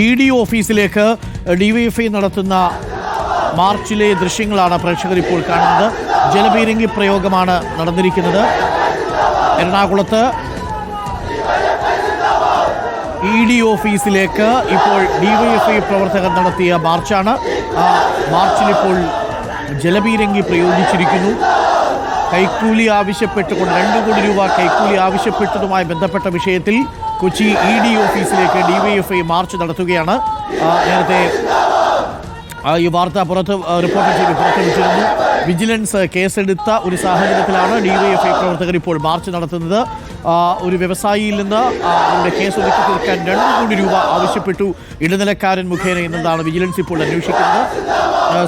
E D ഓഫീസിലേക്ക് DYFI നടത്തുന്ന മാർച്ചിലെ ദൃശ്യങ്ങളാണ് പ്രേക്ഷകർ ഇപ്പോൾ കാണുന്നത്. ജലപീരങ്കി പ്രയോഗമാണ് നടന്നിരിക്കുന്നത്. എറണാകുളത്ത് ഇ ഡി ഓഫീസിലേക്ക് ഇപ്പോൾ ഡിവൈഎഫ്ഐ പ്രവർത്തകർ നടത്തിയ മാർച്ചാണ്. ആ മാർച്ചിലിപ്പോൾ ജലപീരങ്കി പ്രയോഗിച്ചിരിക്കുന്നു. കൈക്കൂലി ആവശ്യപ്പെട്ടുകൊണ്ട് രണ്ട് കോടി രൂപ കൈക്കൂലി ആവശ്യപ്പെട്ടതുമായി ബന്ധപ്പെട്ട വിഷയത്തിൽ കൊച്ചി ഇ ഡി ഓഫീസിലേക്ക് ഡിവൈഎഫ്ഐ മാർച്ച് നടത്തുകയാണ്. നേരത്തെ ഈ വാർത്ത പുറത്ത് റിപ്പോർട്ട് ചെയ്ത് പുറത്തുവിട്ടിരുന്നു. വിജിലൻസ് കേസെടുത്ത ഒരു സാഹചര്യത്തിലാണ് ഡിവൈഎഫ്ഐ പ്രവർത്തകർ ഇപ്പോൾ മാർച്ച് നടത്തുന്നത്. ഒരു വ്യവസായിയിൽ നിന്ന് അവരുടെ കേസ് ഒതുക്കി തീർക്കാൻ രണ്ട് കോടി രൂപ ആവശ്യപ്പെട്ടു. ഇടനിലക്കാരൻ മുഖേന എന്നതാണ് വിജിലൻസ് ഇപ്പോൾ അന്വേഷിക്കുന്നത്.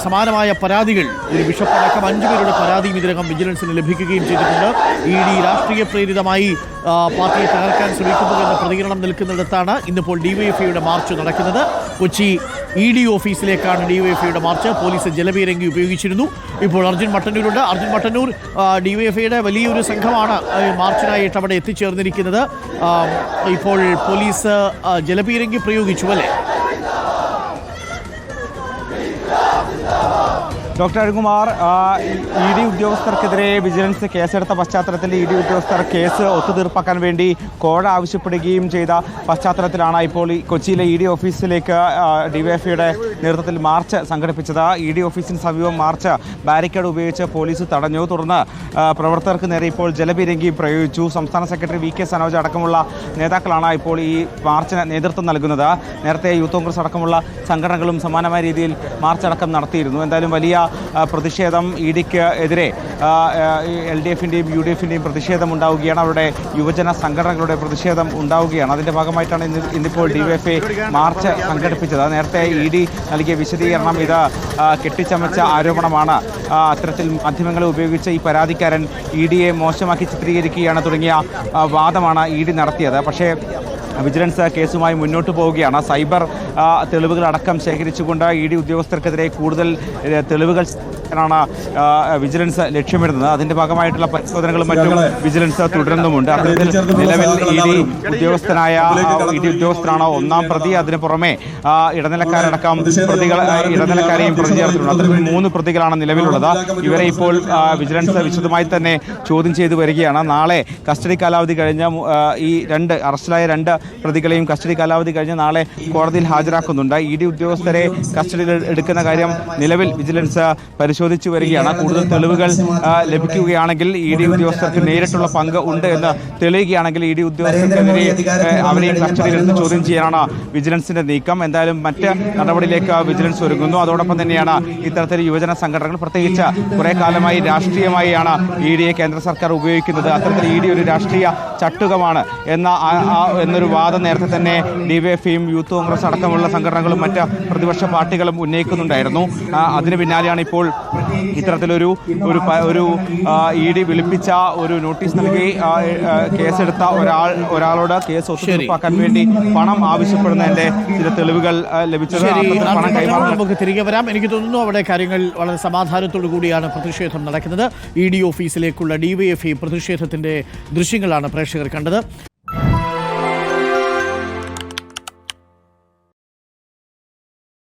സമാനമായ പരാതികൾ ഒരു ബിഷപ്പടക്കം അഞ്ചു പേരുടെ പരാതിയും ഇതിനകം വിജിലൻസിന് ലഭിക്കുകയും ചെയ്തിട്ടുണ്ട്. ഇ ഡി രാഷ്ട്രീയ പ്രേരിതമായി പാർട്ടിയെ തകർക്കാൻ ശ്രമിക്കുന്നു എന്ന പ്രതികരണം നിൽക്കുന്നിടത്താണ് ഇന്നിപ്പോൾ ഡിവൈഎഫ്ഐയുടെ മാർച്ച് നടക്കുന്നത്. കൊച്ചി ഇ ഡി ഓഫീസിലേക്കാണ് ഡിവൈഎഫ്ഐയുടെ മാർച്ച്. പോലീസ് ജലപീരങ്കി ഉപയോഗിച്ചിരുന്നു. ഇപ്പോൾ അർജുൻ മട്ടന്നൂരുണ്ട്. അർജുൻ മട്ടന്നൂർ ഡിവൈഎഫ്ഐയുടെ വലിയൊരു സംഘമാണ് മാർച്ചിനായിട്ട് അവിടെ എത്തിച്ചേർന്നിരിക്കുന്നത്. ഇപ്പോൾ പോലീസ് ജലപീരങ്കി പ്രയോഗിച്ചു അല്ലേ? ഡോക്ടർ അരുൺകുമാർ ഇ ഡി ഉദ്യോഗസ്ഥർക്കെതിരെ വിജിലൻസ് കേസെടുത്ത പശ്ചാത്തലത്തിൽ ഇ ഡി ഉദ്യോഗസ്ഥർ കേസ് ഒത്തുതീർപ്പാക്കാൻ വേണ്ടി കോഴ ആവശ്യപ്പെടുകയും ചെയ്ത പശ്ചാത്തലത്തിലാണ് ഇപ്പോൾ ഈ കൊച്ചിയിലെ ഇ ഡി ഓഫീസിലേക്ക് ഡിവൈഎഫ്ഐയുടെ നേതൃത്വത്തിൽ മാർച്ച് സംഘടിപ്പിച്ചത്. ഇ ഡി ഓഫീസിന് സമീപം മാർച്ച് ബാരിക്കേഡ് ഉപയോഗിച്ച് പോലീസ് തടഞ്ഞു. തുടർന്ന് പ്രവർത്തകർക്ക് നേരെ ഇപ്പോൾ ജലപീരങ്കി പ്രയോഗിച്ചു. സംസ്ഥാന സെക്രട്ടറി വി കെ സനോജ് അടക്കമുള്ള നേതാക്കളാണ് ഇപ്പോൾ ഈ മാർച്ചിന് നേതൃത്വം നൽകുന്നത്. നേരത്തെ യൂത്ത് കോൺഗ്രസ് അടക്കമുള്ള സംഘടനകളും സമാനമായ രീതിയിൽ മാർച്ച് അടക്കം നടത്തിയിരുന്നു. എന്തായാലും വലിയ പ്രതിഷേധം ഇ ഡിക്ക് എതിരെ എൽ ഡി എഫിന്റെയും യു ഡി എഫിന്റെയും പ്രതിഷേധം ഉണ്ടാവുകയാണ്. അവരുടെ യുവജന സംഘടനകളുടെ പ്രതിഷേധം ഉണ്ടാവുകയാണ്. അതിന്റെ ഭാഗമായിട്ടാണ് ഇന്ന് ഇന്നിപ്പോൾ D Y F I march സംഘടിപ്പിച്ചത്. നേരത്തെ ഇ ഡി നൽകിയ വിശദീകരണം ഇത് കെട്ടിച്ചമച്ച ആരോപണമാണ്. അത്തരത്തിൽ മാധ്യമങ്ങളെ ഉപയോഗിച്ച് ഈ പരാതിക്കാരൻ ഇ ഡിയെ മോശമാക്കി ചിത്രീകരിക്കുകയാണ് തുടങ്ങിയ വാദമാണ് ഇ ഡി നടത്തിയത്. പക്ഷേ വിജിലൻസ് കേസുമായി മുന്നോട്ട് പോവുകയാണ്. സൈബർ തെളിവുകൾ അടക്കം ശേഖരിച്ചുകൊണ്ട് ഇ ഡി ഉദ്യോഗസ്ഥർക്കെതിരെ കൂടുതൽ തെളിവുകൾ ാണ് വിജിലൻസ് ലക്ഷ്യമിടുന്നത്. അതിന്റെ ഭാഗമായിട്ടുള്ള പരിശോധനകളും മറ്റും വിജിലൻസ് തുടരുന്നുമുണ്ട്. അത്തരത്തിൽ നിലവിൽ ഇ ഡി ഉദ്യോഗസ്ഥനായ ഇ ഡി ഉദ്യോഗസ്ഥനാണ് ഒന്നാം പ്രതി. അതിന് പുറമെ ഇടനിലക്കാരടക്കം പ്രതികൾ ഇടനിലക്കാരെയും പ്രതി ചേർത്തിട്ടുണ്ട് അതിൽ മൂന്ന് പ്രതികളാണ് നിലവിലുള്ളത്. ഇവരെ ഇപ്പോൾ വിജിലൻസ് വിശദമായി തന്നെ ചോദ്യം ചെയ്തു വരികയാണ്. നാളെ കസ്റ്റഡി കാലാവധി കഴിഞ്ഞ ഈ രണ്ട് അറസ്റ്റിലായ രണ്ട് പ്രതികളെയും കസ്റ്റഡി കാലാവധി കഴിഞ്ഞ് നാളെ കോടതിയിൽ ഹാജരാക്കുന്നുണ്ട്. ഇ ഡി ഉദ്യോഗസ്ഥരെ കസ്റ്റഡിയിൽ എടുക്കുന്ന കാര്യം നിലവിൽ വിജിലൻസ് പരിശോധിച്ചു വരികയാണ്. കൂടുതൽ തെളിവുകൾ ലഭിക്കുകയാണെങ്കിൽ ഇ ഡി ഉദ്യോഗസ്ഥർക്ക് നേരിട്ടുള്ള പങ്ക് ഉണ്ട് എന്ന് തെളിയുകയാണെങ്കിൽ ഇ ഡി ഉദ്യോഗസ്ഥർക്കെതിരെ അവരെയും കസ്റ്റഡിയിൽ നിന്ന് ചോദ്യം ചെയ്യാനാണ് വിജിലൻസിന്റെ നീക്കം. എന്തായാലും മറ്റ് നടപടിയിലേക്ക് വിജിലൻസ് ഒരുങ്ങുന്നു. അതോടൊപ്പം തന്നെയാണ് ഇത്തരത്തിൽ യുവജന സംഘടനകൾ പ്രത്യേകിച്ച് കുറെ കാലമായി രാഷ്ട്രീയമായാണ് ഇ ഡിയെ കേന്ദ്ര സർക്കാർ ഉപയോഗിക്കുന്നത്. അത്തരത്തിൽ ഇ ഡി ഒരു രാഷ്ട്രീയ ചട്ടുകമാണ് എന്ന എന്നൊരു വാദം നേരത്തെ തന്നെ ഡിവൈഎഫ്ഐയും യൂത്ത് കോൺഗ്രസ് അടക്കമുള്ള സംഘടനകളും മറ്റ് പ്രതിപക്ഷ പാർട്ടികളും ഉന്നയിക്കുന്നുണ്ടായിരുന്നു. അതിന് പിന്നാലെയാണ് ഇപ്പോൾ ഇത്തരത്തിലൊരു ഒരു ഒരു ഇ ഡി വിളിപ്പിച്ച ഒരു നോട്ടീസ് നൽകി. കേസെടുത്ത ഒരാൾ ഒരാളോട് കേസ് ഒത്തുതീർപ്പാക്കാൻ വേണ്ടി പണം ആവശ്യപ്പെടുന്നതിന്റെ ചില തെളിവുകൾ ലഭിച്ചത് പണം നമുക്ക് തിരികെ വരാം. എനിക്ക് തോന്നുന്നു അവിടെ കാര്യങ്ങൾ വളരെ സമാധാനത്തോടു കൂടിയാണ് പ്രതിഷേധം നടക്കുന്നത്. ഇ ഡി ഓഫീസിലേക്കുള്ള ഡിവൈഎഫ്ഐ പ്രതിഷേധത്തിന്റെ ദൃശ്യങ്ങളാണ് പ്രേക്ഷകർ കണ്ടത്.